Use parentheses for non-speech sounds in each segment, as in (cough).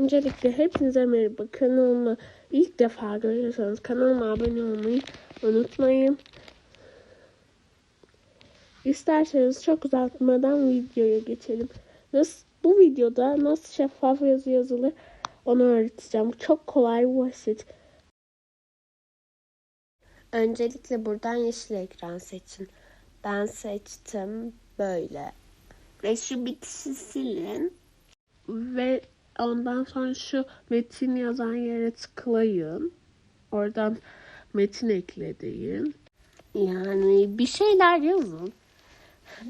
Öncelikle hepinize merhaba. Kanalıma ilk defa görüyorsanız kanalıma abone olmayı unutmayın. İsterseniz çok uzatmadan videoya geçelim. Nasıl, bu videoda nasıl şeffaf yazı yazılır onu öğreteceğim. Çok kolay basit. Öncelikle buradan yeşil ekran seçin. Ben seçtim böyle. Ve şu bitişi silin. Ve ondan sonra şu metin yazan yere tıklayın. Oradan metin ekle. Yani bir şeyler yazın.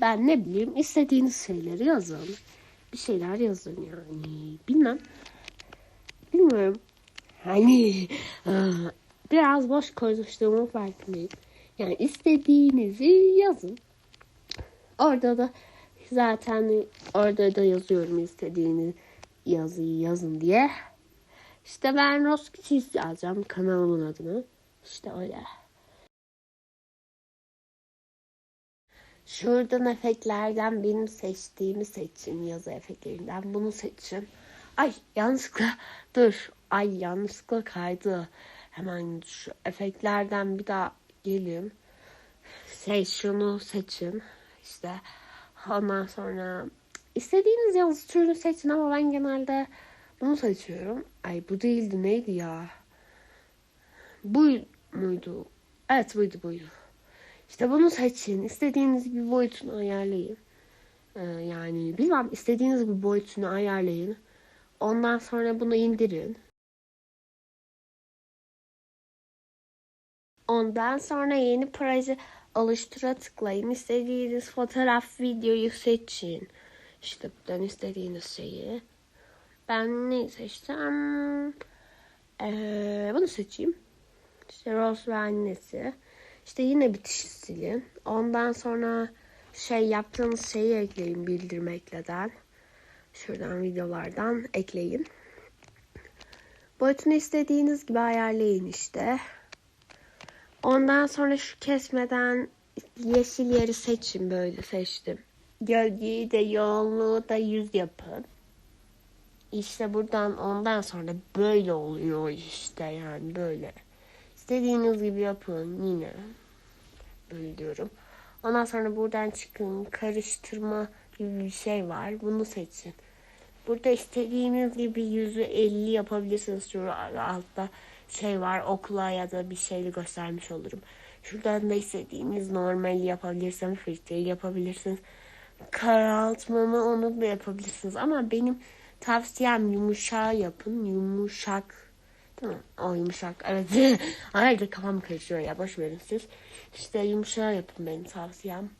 Ben ne bileyim istediğiniz şeyleri yazın. Bir şeyler yazın yani. Bilmem. Bilmiyorum. Hani aa, biraz boş konuştuğumu farkındayım. Yani istediğinizi yazın. Orada da zaten orada da yazıyorum istediğiniz yazıyı yazın diye. İşte ben Roskicis yazacağım kanalımın adını. İşte öyle. Şuradan efektlerden benim seçtiğimi seçin. Yazı efektlerinden bunu seçin. Ay yanlışlıkla dur. Ay yanlışlıkla kaydı. Hemen şu efektlerden bir daha gelin. Şey şunu seçin. İşte ondan sonra istediğiniz yazı türünü seçin ama ben genelde bunu seçiyorum. Ay bu değildi neydi ya? Bu muydu? Evet buydu buydu. İşte bunu seçin. İstediğiniz bir boyutunu ayarlayın. Ee, yani bilmem istediğiniz bir boyutunu ayarlayın. Ondan sonra bunu indirin. Ondan sonra yeni proje oluştura tıklayın. İstediğiniz fotoğraf, videoyu seçin. İşte buradan istediğiniz şeyi. Ben ne seçtim? Ee, bunu seçeyim. İşte Rose ve annesi. İşte yine bitişi silin. Ondan sonra şey yaptığınız şeyi ekleyin bildirmekleden. Şuradan videolardan ekleyin. Boyutunu istediğiniz gibi ayarlayın işte. Ondan sonra şu kesmeden yeşil yeri seçin böyle seçtim. Gölgeyi de yoğunluğu da yüz yapın. İşte buradan ondan sonra böyle oluyor işte yani böyle. İstediğiniz gibi yapın yine. Böyle diyorum. Ondan sonra buradan çıkın. Karıştırma gibi bir şey var. Bunu seçin. Burada istediğiniz gibi yüzü 50 yapabilirsiniz. Şurada altta şey var. Okula ya da bir şeyle göstermiş olurum. Şuradan da istediğiniz normal yapabilirsiniz. Filtreyi yapabilirsiniz. Karaltmamı onu da yapabilirsiniz. Ama benim tavsiyem yumuşağı yapın. Yumuşak mi? O yumuşak. Evet. (laughs) Hayır kafam karışıyor ya. Boş verin siz. İşte yumuşak yapın benim tavsiyem.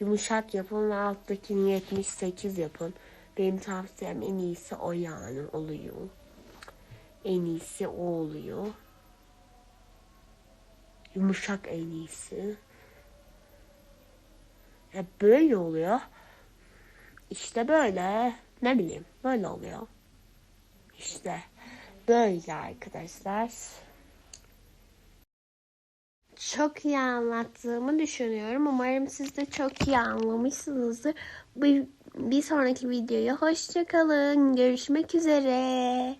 Yumuşak yapın ve alttakini 78 yapın. Benim tavsiyem en iyisi o yani oluyor. En iyisi o oluyor. Yumuşak en iyisi. Ya böyle oluyor. İşte böyle. Ne bileyim. Böyle oluyor. İşte. Böyle arkadaşlar. Çok iyi anlattığımı düşünüyorum. Umarım siz de çok iyi anlamışsınızdır. Bir, bir sonraki videoya hoşçakalın. Görüşmek üzere.